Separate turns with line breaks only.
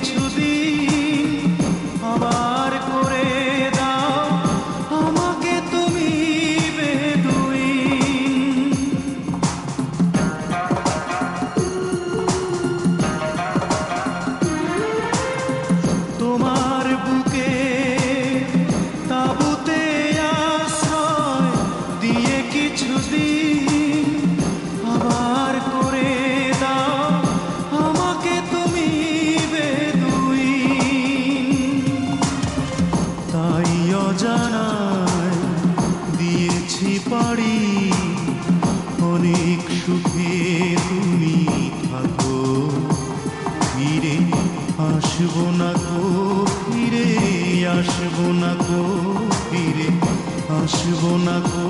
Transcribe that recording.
কিছু দিন তাই অজানায় দিয়েছি পারি, অনেক সুখে তুমি থাকো। ফিরে আসব না গো, ফিরে আসব না গো, ফিরে আসব না গো